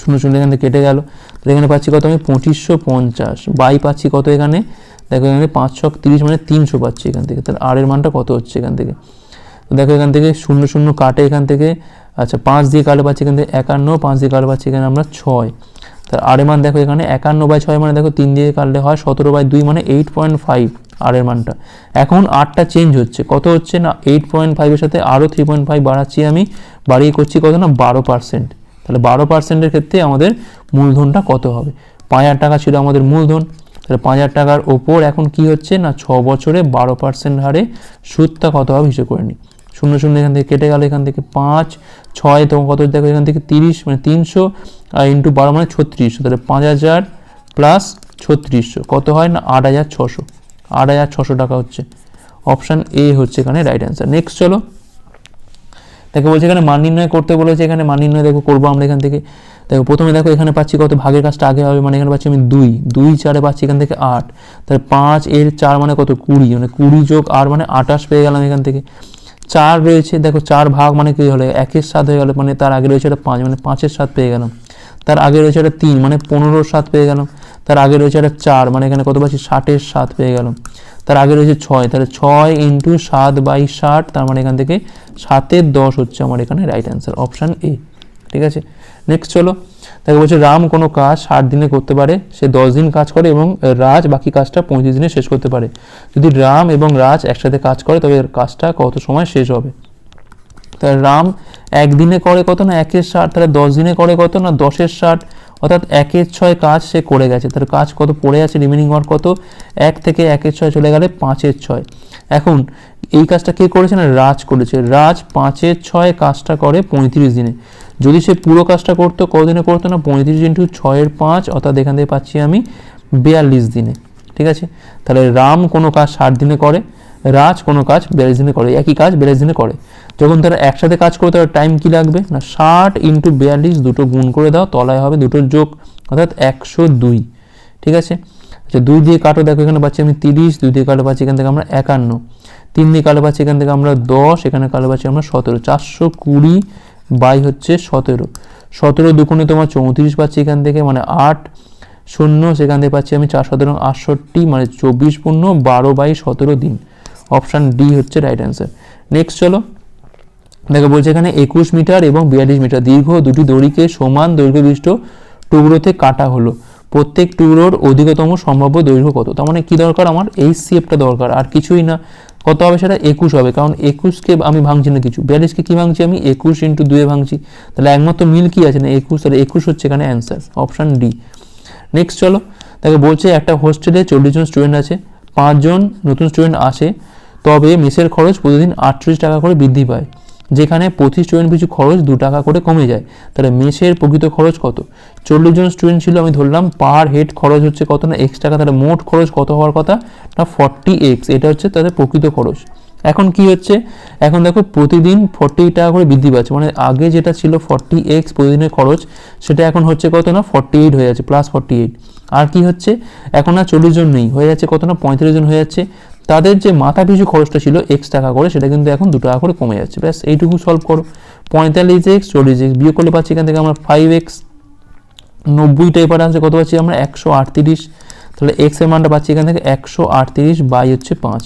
শূন্য শূন্য এখান থেকে কেটে গেল। তাহলে এখানে পাচ্ছি কত আমি? পঁচিশশো পঞ্চাশ। বাই পাচ্ছি কত এখানে? দেখো এখানে পাঁচ ছক তিরিশ মানে তিনশো পাচ্ছি এখান থেকে। তাহলে আর এর মানটা কত হচ্ছে এখান থেকে? তো দেখো এখান থেকে শূন্য শূন্য কাটে এখান থেকে। আচ্ছা পাঁচ দিয়ে কাটলে পাচ্ছি এখান থেকে একান্ন, পাঁচ দিয়ে কাটলে পাচ্ছি এখানে আমরা ছয়। তার আর এর মান দেখো এখানে, একান্ন বাই ছয় মানে দেখো তিন দিয়ে কাটলে হয় সতেরো বাই দুই মানে এইট পয়েন্ট ফাইভ আর এর মানটা। এখন আটটা চেঞ্জ হচ্ছে। কত হচ্ছে না? এইট পয়েন্ট ফাইভের সাথে আরও থ্রি পয়েন্ট ফাইভ বাড়াচ্ছি আমি। বাড়িয়ে করছি কত না? বারো পার্সেন্ট তাহলে বারো পার্সেন্টের ক্ষেত্রে আমাদের মূলধনটা কত হবে? পাঁচ হাজার টাকা ছিল আমাদের মূলধন। তাহলে পাঁচ হাজার টাকার ওপর এখন কি হচ্ছে? না, ছ বছরে বারো পার্সেন্ট হারে সুদটা কত হবে হিসেবে করে নিই। শূন্য শূন্য এখান থেকে কেটে গেল, এখান থেকে পাঁচ, ছয় তখন কত দেখো এখান থেকে তিরিশ মানে তিনশো আর ইন্টু বারো মানে ছত্রিশশো। তাহলে পাঁচ হাজার প্লাস ছত্রিশশো। কত হয়? না, আট হাজার ছশো। আট হাজার ছশো টাকা হচ্ছে। অপশান এ হচ্ছে এখানে রাইট অ্যান্সার নেক্সট চলো। দেখো বলছে এখানে মান নির্ণয় করতে বলেছে, এখানে মান নির্ণয় দেখো করব আমরা এখান থেকে। দেখো প্রথমে দেখো এখানে পাচ্ছি কত, ভাগের কাজটা আগে হবে মানে এখানে পাচ্ছি আমি দুই। দুই চারে পাচ্ছি এখান থেকে আট। তাহলে পাঁচ এর চার মানে কত? কুড়ি মানে কুড়ি যোগ আর মানে আটাশ পেয়ে গেলাম এখান থেকে। চার রয়েছে, দেখো চার ভাগ মানে কী হলো? একের সাত হয়ে গেল মানে তার আগে রয়েছে একটা পাঁচ মানে পাঁচের সাত পেয়ে গেলাম। তার আগে রয়েছে একটা তিন মানে পনেরোর সাত পেয়ে গেলাম। তার আগে রয়েছে একটা চার মানে এখানে কত পাচ্ছি? ষাটের সাত পেয়ে গেলাম। তার আগে রয়েছে ছয়, তাহলে ছয় ইন্টু সাত বাই ষাট, তার মানে এখান থেকে সাতের দশ হচ্ছে আমার এখানে রাইট অ্যান্সার অপশান এ ঠিক আছে? নেক্সট চলো দেখো বলছে রাম কোনো কাজ ষাট দিনে করতে পারে, সে দশ দিন কাজ করে এবং রাজ বাকি কাজটা পঁয়ত্রিশ দিনে শেষ করতে পারে। যদি রাম এবং রাজ একসাথে কাজ করে, তবে কাজটা কত সময় শেষ হবে? তাহলে রাম একদিনে করে কত না, একের ষাট, তাহলে দশ দিনে করে কত না, দশের ষাট অর্থাৎ একের ছয় কাজ সে করে গেছে। তার কাজ কত? পড়ে আছে রিমেনিং ওয়ার্ক কত? এক থেকে একের ছয় চলে গেলে পাঁচের ছয়। এখন এই কাজটা কে করেছে না? রাজ করেছে। রাজ পাঁচের ছয় কাজটা করে পঁয়ত্রিশ দিনে। যদি সে পুরো কাজটা করতো, কতদিনে করতো না? পঁয়ত্রিশ ইন্টু ছয়ের পাঁচ, অর্থাৎ এখান থেকে পাচ্ছি আমি বিয়াল্লিশ দিনে। ঠিক আছে? তাহলে রাম কোনো কাজ ষাট দিনে করে। রাজ কোনো কাজ বিয়াল্লিশ দিনে করে, একই কাজ বিয়াল্লিশ দিনে করে। যখন তারা একসাথে কাজ করতে তার টাইম কী লাগবে? না, ষাট ইন্টু বিয়াল্লিশ দুটো গুণ করে দাও, তলায় হবে দুটোর যোগ, অর্থাৎ একশো দুই। ঠিক আছে? আচ্ছা দুই দিয়ে কাটো, দেখো এখানে পাচ্ছি আমি তিরিশ, দুই দিয়ে কাটো পাচ্ছি এখান থেকে আমরা একান্ন। তিন দিয়ে কালো পাচ্ছি এখান থেকে আমরা দশ, এখানে কালো পাচ্ছি আমরা সতেরো। চারশো কুড়ি বাই হচ্ছে সতেরো। সতেরো দুগুণে তোমার চৌত্রিশ পাচ্ছি এখান থেকে মানে আট শূন্য, সেখান থেকে পাচ্ছি আমি চার, সতেরো, আটষট্টি মানে চব্বিশ পূর্ণ বারো বাই সতেরো দিন। অপশান ডি হচ্ছে রাইট অ্যান্সার নেক্সট চলো। দেখো, বলছে এখানে একুশ মিটার এবং বিয়াল্লিশ মিটার। দীর্ঘ দুটি দড়িকে সমান দৈর্ঘ্য বিশিষ্ট টুকরোতে কাটা হলো। প্রত্যেক টুকরোর অধিকতম সম্ভাব্য দৈর্ঘ্য কত? তার মানে কী দরকার আমার? এই সিএফটা দরকার, আর কিছুই না। কত হবে সেটা? একুশ হবে, কারণ একুশকে আমি ভাঙছি না কিছু। বিয়াল্লিশকে কী ভাঙছি আমি? একুশ ইন্টু দুয়ে ভাঙছি। তাহলে একমাত্র মিল কি আছে না একুশ? তাহলে একুশ হচ্ছে এখানে অ্যান্সার অপশান ডি নেক্সট চলো। তাকে বলছে একটা হোস্টেলে চল্লিশ জন স্টুডেন্ট আছে, পাঁচজন নতুন স্টুডেন্ট আসে। তবে মেসের খরচ প্রতিদিন আটত্রিশ টাকা করে বৃদ্ধি পায়, যেখানে প্রতি স্টুডেন্ট পিছু খরচ দু টাকা করে কমে যায়। তাহলে মেসের প্রকৃত খরচ কত? চল্লিশ জন স্টুডেন্ট ছিল আমি ধরলাম পার হেড খরচ হচ্ছে কত না এক্স টাকা, তাহলে মোট খরচ কত হওয়ার কথা? না ফর্টি এক্স এটা হচ্ছে তাদের প্রকৃত খরচ। এখন কি হচ্ছে? এখন দেখো প্রতিদিন ফর্টি টাকা করে বৃদ্ধি পাচ্ছে মানে আগে যেটা ছিল ফর্টি এক্স প্রতিদিনের খরচ, সেটা এখন হচ্ছে কত না ফর্টি এইট হয়ে যাচ্ছে প্লাস ফর্টি এইট আর কি হচ্ছে? এখন আর চল্লিশ জন নেই, হয়ে যাচ্ছে কত না, পঁয়ত্রিশ জন হয়ে যাচ্ছে। তাদের যে মাথা পিছু খরচটা ছিল এক্স টাকা করে, সেটা কিন্তু এখন দু টাকা করে কমে যাচ্ছে। ব্যাস, এইটুকু সলভ করো। পঁয়তাল্লিশ এক্স চল্লিশ এক্স বিয়োগ করলে পাচ্ছি এখান থেকে আমরা ফাইভ এক্স নব্বইটা এবার আসছে কত পাচ্ছি আমরা? একশো আটত্রিশ। তাহলে এক্সের মানটা পাচ্ছি এখান থেকে একশো আটত্রিশ বাই হচ্ছে পাঁচ।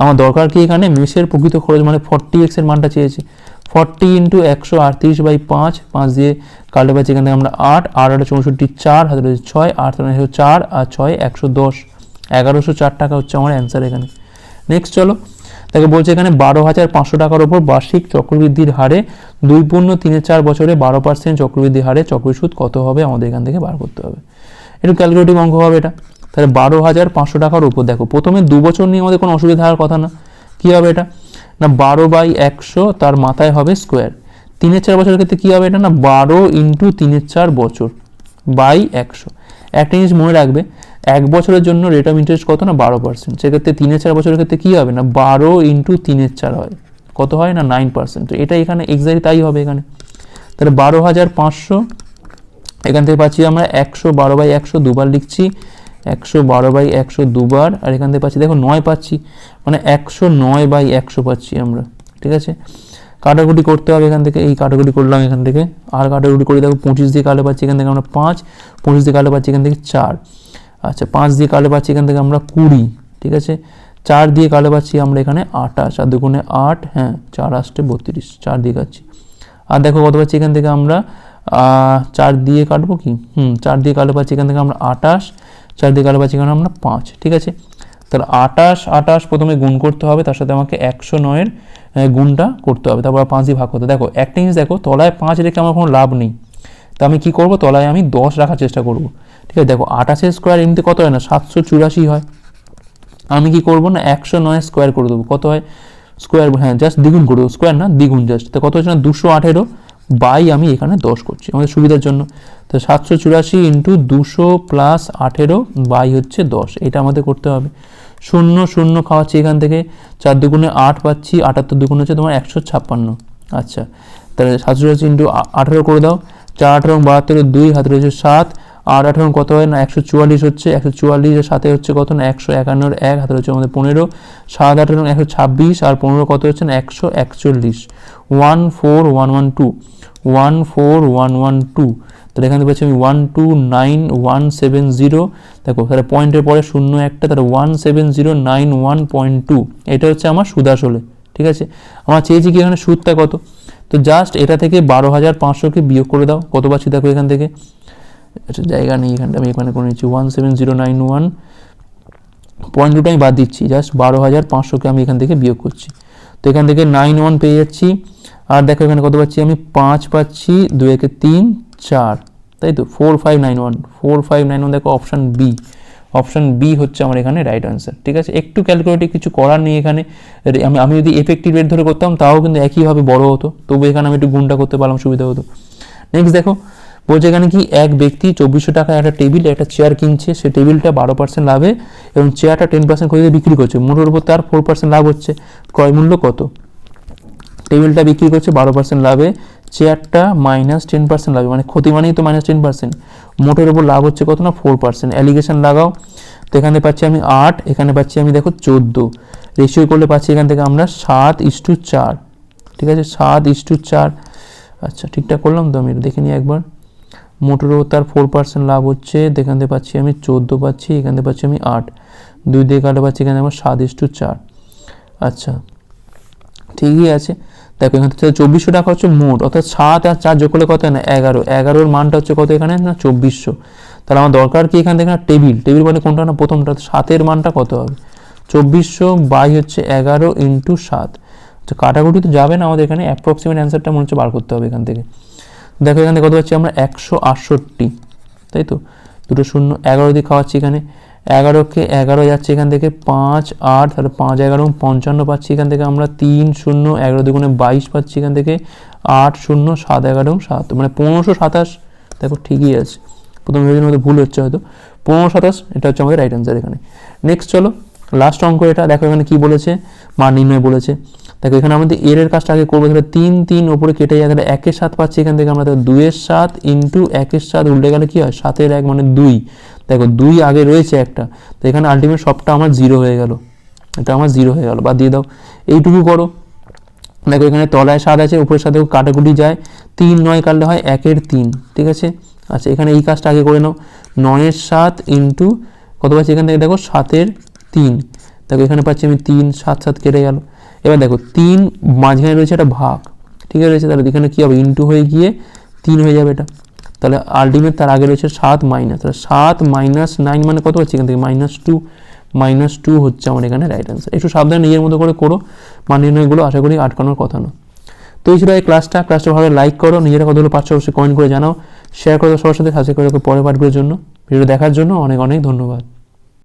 আমার দরকার কি এখানে? মেসের প্রকৃত খরচ মানে ফর্টি এক্সের মানটা চেয়েছি। ফর্টি ইন্টু একশো আটত্রিশ বাই পাঁচ পাঁচ দিয়ে কাটলে পাচ্ছি এখান থেকে আমরা আট আট আট চৌষট্টি চার, হাতে রয়েছে ছয়, আট একশো চার, আর ছয় একশো দশ। এগারোশো চার টাকা হচ্ছে আমার অ্যান্সার এখানে। নেক্সট চলো। তাকে বলছে এখানে বারো হাজার পাঁচশো টাকার ওপর বার্ষিক চক্রবৃদ্ধির হারে দুই পূর্ণ তিনে চার বছরে বারো পার্সেন্ট চক্রবৃদ্ধি হারে চক্রসুদ কত হবে আমাদের এখান থেকে বার করতে হবে। একটু ক্যালকুলেটিভ অঙ্ক হবে এটা। তাহলে বারো হাজার পাঁচশো টাকার উপর দেখো, প্রথমে দু বছর নিয়ে আমাদের কোনো অসুবিধা হওয়ার কথা না। কী হবে এটা? না বারো বাই একশো তার মাথায় হবে স্কোয়ার তিনের চার বছরের ক্ষেত্রে কী হবে এটা? না বারো ইন্টু তিনের চার বছর বাই একশো। একটা জিনিস মনে রাখবে এক বছরের জন্য রেট অফ ইন্টারেস্ট কত না? বারো পার্সেন্ট সেক্ষেত্রে তিনের চার বছরের ক্ষেত্রে কী হবে না? বারো ইন্টু তিনের চার হয়। কত হয় না? নাইন পার্সেন্ট তো এটা এখানে এক্সাক্টলি তাই হবে এখানে। তাহলে বারো হাজার পাঁচশো, এখান থেকে পাচ্ছি আমরা একশো বারো বাই একশো দুবার লিখছি। একশো বারো বাই একশো দুবার, আর এখান থেকে পাচ্ছি, দেখো নয় পাচ্ছি। মানে একশো নয় বাই একশো পাচ্ছি আমরা। ঠিক আছে? কাটাকুটি করতে হবে এখান থেকে। এই কাটাকুটি করলাম এখান থেকে। আর কাটাকুটি করে, দেখো পঁচিশ দিয়ে কালো পাচ্ছি এখান থেকে আমরা পাঁচ, পঁচিশ দিয়ে কালো পাচ্ছি এখান থেকে চার। আচ্ছা পাঁচ দিয়ে কালো পাচ্ছি এখান থেকে আমরা কুড়ি, ঠিক আছে? চার দিয়ে কালো পাচ্ছি আমরা এখানে আটাশ আর দুগুণে আট হ্যাঁ চার আসতে বত্রিশ, চার দিয়ে কাটছি। আর দেখো কত পাচ্ছি এখান থেকে আমরা? চার দিয়ে কাটবো কি? হুম, চার দিয়ে কালো পাচ্ছি এখান থেকে আমরা আটাশ চার দিয়ে কালো পাচ্ছি এখানে আমরা পাঁচ, ঠিক আছে? তাহলে আটাশ আটাশ প্রথমে গুণ করতে হবে, তার সাথে আমাকে একশো নয়ের গুণটা করতে হবে, তারপর পাঁচ দিয়ে ভাগ করতে দেখো, একটা জিনিস দেখো, তলায় পাঁচ রেখে আমার কোনো লাভ নেই। তা আমি কী করব? তলায় আমি দশ রাখার চেষ্টা করব। ঠিক আছে দেখো আটাশের স্কোয়ার এমনিতে কত হয় না? সাতশো চুরাশি হয়। আমি কি করব না? একশো নয় স্কোয়ার করে দেবো। কত হয়? স্কোয়ার হ্যাঁ জাস্ট দ্বিগুণ করে দেবো। স্কোয়ার না, দ্বিগুণ জাস্ট তো কত হচ্ছে না? দুশো আঠেরো বাই আমি এখানে দশ করছি আমাদের সুবিধার জন্য। তো সাতশো চুরাশি ইন্টু দুশো প্লাস আঠেরো বাই হচ্ছে দশ। এটা আমাদের করতে হবে। শূন্য শূন্য খাওয়াচ্ছি এখান থেকে। চার দুগুণে আট পাচ্ছি। আটাত্তর দুগুণ হচ্ছে তোমার একশো ছাপ্পান্ন। আচ্ছা তাহলে সাতশো আশি ইন্টু আঠারো করে দাও। চার আঠারো বাহাত্তরের দুই হাতে রয়েছে সাত। আট আঠারো কত হয় না? একশো চুয়াল্লিশ হচ্ছে, একশো চুয়াল্লিশের সাথে হচ্ছে কত না? একশো একান্নর এক, হাতে হচ্ছে আমাদের পনেরো। সাত, আঠারো একশো ছাব্বিশ আর পনেরো কত হচ্ছে না? একশো একচল্লিশ। One four one one two. One four one one two. তাহলে এখানে পাচ্ছি আমি one two nine one seven zero. দেখো, তাহলে পয়েন্টের পরে শূন্য একটা, তাহলে one seven zero nine one point two. এটা হচ্ছে আমার সুদ আসলে ঠিক আছে? আমার চেয়েছি কি এখানে সুদটা কত? তো জাস্ট এটা থেকে বারো হাজার পাঁচশোকে বিয়োগ করে দাও। কত পাচ্ছি দেখো এখান থেকে? আচ্ছা জায়গা নেই এখানটা, আমি এখানে করে নিচ্ছি। One seven zero nine one point দুটো আমি বাদ দিচ্ছি জাস্ট বারো হাজার পাঁচশোকে আমি এখান থেকে বিয়োগ করছি। তো এখান থেকে নাইন ওয়ান পেয়ে যাচ্ছি। আর দেখো এখানে কত পাচ্ছি? আমি পাঁচ পাচ্ছি দু একে তিন, চার। তাই তো? Four five nine one four five nine one দেখো অপশান বি অপশান বি হচ্ছে আমার এখানে রাইট আনসার ঠিক আছে? একটু ক্যালকুলেটিভ কিছু করার নেই এখানে। আমি আমি যদি এফেক্টিভ রেট ধরে করতাম, তাও কিন্তু একইভাবে বড় হতো। তবু এখানে আমি একটু গুণটা করতে পারলাম, সুবিধা হতো। নেক্সট দেখো বলছে এখানে কি এক ব্যক্তি চব্বিশশো টাকায় একটা টেবিল একটা চেয়ার কিনছে, সে টেবিলটা বারো পার্সেন্ট লাভে এবং চেয়ারটা টেন পার্সেন্ট করে বিক্রি করছে। মোটের উপর তার ফোর পার্সেন্ট লাভ হচ্ছে। ক্রয় মূল্য কত? টেবিলটা বিক্রি করছে বারো পার্সেন্ট লাভে চেয়ারটা মাইনাস টেন পার্সেন্ট লাভে মানে ক্ষতি মানেই তো মাইনাস টেন পার্সেন্ট মোটের উপর লাভ হচ্ছে কত না? ফোর পার্সেন্ট অ্যালিগেশন লাগাও। তো এখানে পাচ্ছি আমি আট, এখানে পাচ্ছি আমি দেখো চোদ্দ। রেশিও করলে পাচ্ছি এখান থেকে আমরা সাত ইস্টু চার। ঠিক আছে? সাত ইস্টু চার। আচ্ছা ঠিকঠাক করলাম তো আমি, দেখে নিই একবার। মোটের উপর তার ফোর পার্সেন্ট লাভ হচ্ছে। থেকে পাচ্ছি আমি চোদ্দ পাচ্ছি, এখান থেকে পাচ্ছি আমি আট। দুই দিয়ে কাটে পাচ্ছি এখানে আমার সাত ইস্টু চার। আচ্ছা ঠিকই আছে। দেখো, এখান চব্বিশশো টাকা হচ্ছে মোট, অর্থাৎ সাত আর চার যোগ করলে কত না? এগারো। এগারোর মানটা হচ্ছে কত এখানে? না, চব্বিশশো। তাহলে আমার দরকার কি এখান থেকে? না, টেবিল। টেবিল মানে কোনটা না? প্রথমটা সাতের মানটা কত হবে? চব্বিশশো বাই হচ্ছে এগারো ইন্টু সাত। তো কাটাকুটি তো যাবে না আমাদের এখানে। অ্যাপ্রক্সিমেট অ্যান্সারটা মনে হচ্ছে বার করতে হবে এখান থেকে। দেখো এখান থেকে কত পাচ্ছি আমরা? একশো আটষট্টি। তাই তো? দুটো শূন্য, এগারো দিয়ে খাওয়াচ্ছি এখানে। এগারোকে এগারো যাচ্ছে এখান থেকে পাঁচ, আট, তাহলে পাঁচ, এগারো, পঞ্চান্ন পাচ্ছি এখান থেকে আমরা। তিন, শূন্য, এগারো দুগুণে বাইশ পাচ্ছি এখান থেকে। আট, শূন্য, সাত, এগারো, সাত। মানে পনেরোশো সাতাশ। দেখো ঠিকই আছে। প্রথম ভেবেছিলাম মধ্যে ভুল হচ্ছে হয়তো। পনেরো সাতাশ, এটা হচ্ছে আমাদের রাইট অ্যান্সার এখানে। নেক্সট চলো। লাস্ট অঙ্ক এটা, দেখো এখানে কি বলেছে? মান নির্ণয় বলেছে। দেখো এখানে আমাদের এর এর কাজটা আগে করব। তাহলে তিন তিন ওপরে কেটে যায়। তাহলে একের সাত পাচ্ছি, এখান থেকে আমরা দুইয়ের সাত ইন্টু একের সাত উল্টে গেলে কি হয়? সাতের এক মানে দুই। দেখো দুই আগে রয়েছে একটা। তো এখানে আলটিমেট সবটা আমার জিরো হয়ে গেল। এটা আমার জিরো হয়ে গেল। বাদ দিয়ে দাও। এইটুকু করো। দেখো এখানে তলায় সাত আছে, উপরের সাথেও কাটাকুটি যায়। তিন নয় কাটলে হয় একের তিন। ঠিক আছে? আচ্ছা এখানে এই কাজটা আগে করে নাও। নয়ের সাত ইন্টু কত পাচ্ছি? এখান থেকে দেখো সাতের তিন। দেখো এখানে পাচ্ছি আমি তিন, সাত সাত কেটে গেল। এবার দেখো, তিন মাঝখানে রয়েছে একটা ভাগ। ঠিক আছে তাহলে এখানে কী হবে? ইন্টু হয়ে গিয়ে তিন হয়ে যাবে এটা। তাহলে আলটিমেট তার আগে রয়েছে সাত মাইনাস তাহলে সাত মাইনাস নাইন মানে কত হচ্ছে এখান থেকে? মাইনাস টু মাইনাস টু হচ্ছে আমার এখানে রাইট অ্যান্সার একটু সাবধানে নিজের মতো করে করো। মান নির্ণয়গুলো আশা করি আটকানোর কথা না। তো এই ছিল এই ক্লাসটা ক্লাসটা ভালো লাইক করো। নিজেরা কতগুলো পাচ্ছ অবশ্যই কমেন্ট করে জানাও। শেয়ার করো সবার সাথে। সাথে করে পরের পাঠগুলোর জন্য। ভিডিও দেখার জন্য অনেক অনেক ধন্যবাদ।